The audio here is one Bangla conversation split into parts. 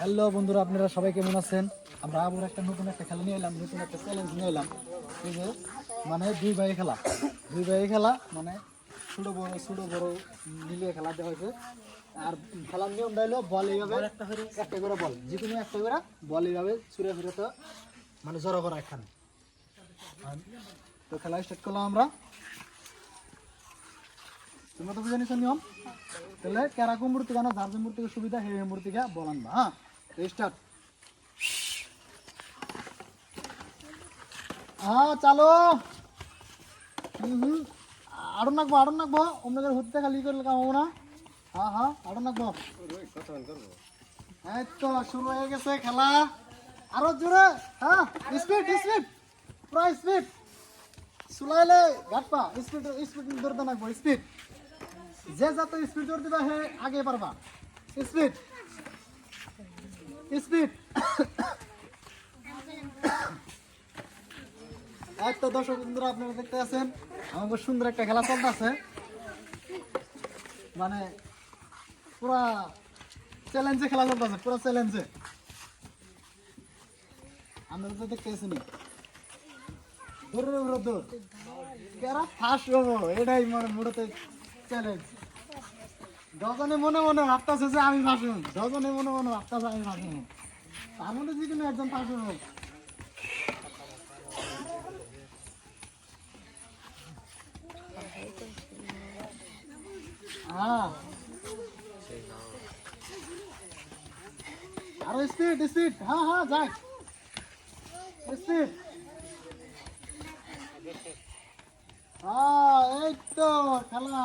হ্যালো বন্ধুরা আপনারা সবাই কেমন আছেন? আমরা আবার একটা নতুন একটা খেলা নিয়ে এলাম নতুন একটা চ্যালেঞ্জ নিয়ে এলাম। এই যে মানে দুই ভাই খেলা। দুই ভাই খেলা মানে ছোটো বড় ছোটো বড় মিলিয়ে খেলা দেওয়া হয়েছে। আর খেলার নিয়ম হলো বল এইভাবে একটা করে। একটা করে বল যে কোনো একটা করে বল এইভাবে ছুঁড়ে ফিরে তো মানে জড়ো করা এখানে। তো খেলা স্টার্ট করলাম আমরা। তোমরা তো বুঝে নিছো নিয়ম? তাহলে কেরাকো মূর্তি গানা যার যে মূর্তিকে সুবিধা সেই মূর্তিকে বলান না হ্যাঁ? স্টার্ট হ্যাঁ চালো হুম হতে খালি করলে কাম হব গেছে খেলা আরও জোরে হ্যাঁ স্পিড স্পিড পুরো স্পিড সুলাইলে ঘাটপা স্পিড স্পিড ধরতে নাকবো স্পিড যে যত স্পিড ধরে দিবা হে আগে পারবা স্পিড স্পিড। তো দর্শক বন্ধুরা আপনারা দেখতে আছেন আমাকে সুন্দর একটা খেলা চলতেছে। মানে পুরা চ্যালেঞ্জে খেলা চলতেছে, পুরা চ্যালেঞ্জে আমরা তো দেখতে আছি না দৌড়ে দৌড়ে দৌড় ফার্স্ট এটাই মানে মোড়তে চ্যালেঞ্জ ডজনে মনে মনে ভাবতেছে যে আমি ফাঁসুন ডজনে মনে মনে ভাবতেছে আমি ফাঁসুন তার মধ্যে একজন হোক হ্যাঁ। আরও স্পিড স্পিড হ্যাঁ হ্যাঁ যাক। স্পিড হ্যাঁ এই তো খেলা।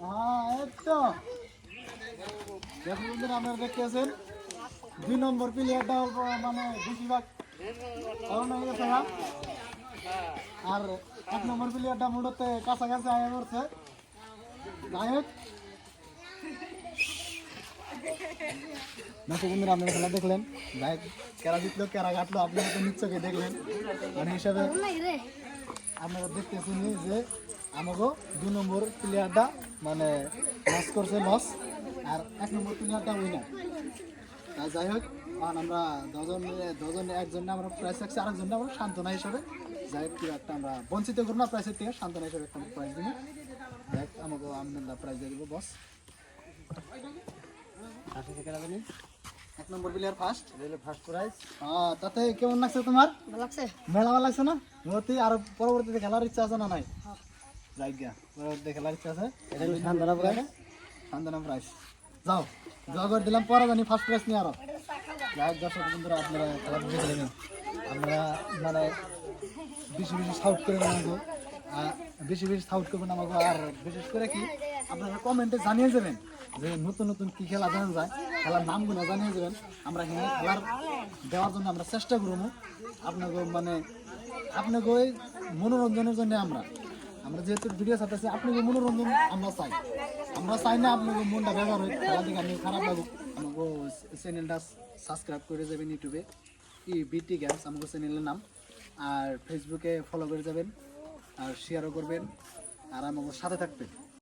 হ্যাঁ দুই নম্বর প্লেয়ারটা মানে বেশিরভাগ হয়ে আর এক নম্বর প্লেয়ারটা করছে দেখলেন? কেরা জিতলো, কেরা কাটলো আপনারা তো নিশ্চয়ই দেখলেন মানে হিসাবে আপনারা দেখতেছেন যে আমাকে দু নম্বর প্লেয়ারটা মানে লস করছে লস আর এক নম্বর প্লেয়ারটা উইনার তা যাই হোক আর আমরা দজন দজন একজন আমরা প্রাইস রাখছি আরেকজন আমরা সান্ত্বনা হিসাবে। যাই হোক কি একটা আমরা বঞ্চিত করব না প্রাইসের থেকে সান্ত্বনা হিসাবে একটা প্রাইজ দিব। যাই হোক আমাকে আমরা প্রাইজ দিয়ে দেবো বস এক নম্বর প্লেয়ার ফার্স্ট ফার্স্ট প্রাইজ হ্যাঁ তাতে কেমন লাগছে তোমার? লাগছে। মেলা ভালো লাগছে না? মূর্তি আর পরবর্তীতে খেলার ইচ্ছা আছে না নাই? প্রাইজ যাও। যাও দিলাম পরে জানি ফার্স্ট প্রাইজ নিয়ে আরও। যাই হোক দর্শক বন্ধুরা আপনারা খেলা বুঝে আপনারা মানে বেশি বেশি সাউট করবেন আমাকে আর বেশি বেশি সাউট করবেন আমাকে আর বিশেষ করে কি আপনারা কমেন্টে জানিয়ে যাবেন যে নতুন নতুন কি খেলা জানা যায় খেলার নামগুলো জানিয়ে যাবেন। আমরা এখানে খেলার দেওয়ার জন্য আমরা চেষ্টা করব? আপনাকে মানে আপনাকে মনোরঞ্জনের জন্য আমরা। আমরা যেহেতু ভিডিও সাথে আপনাকে মনোরঞ্জন আমরা চাই। আমরা চাই না আপনাকে মনটা ব্যবহার হয় খেলা দিকে আমি খারাপ লাগুক। আমাকে চ্যানেলটা সাবস্ক্রাইব করে যাবেন ইউটিউবে। ই বিটি গেমস আমাকে চ্যানেলের নাম। আর ফেসবুকে ফলো করে যাবেন, আর শেয়ারও করবেন, আর আমাকে সাথে থাকবেন।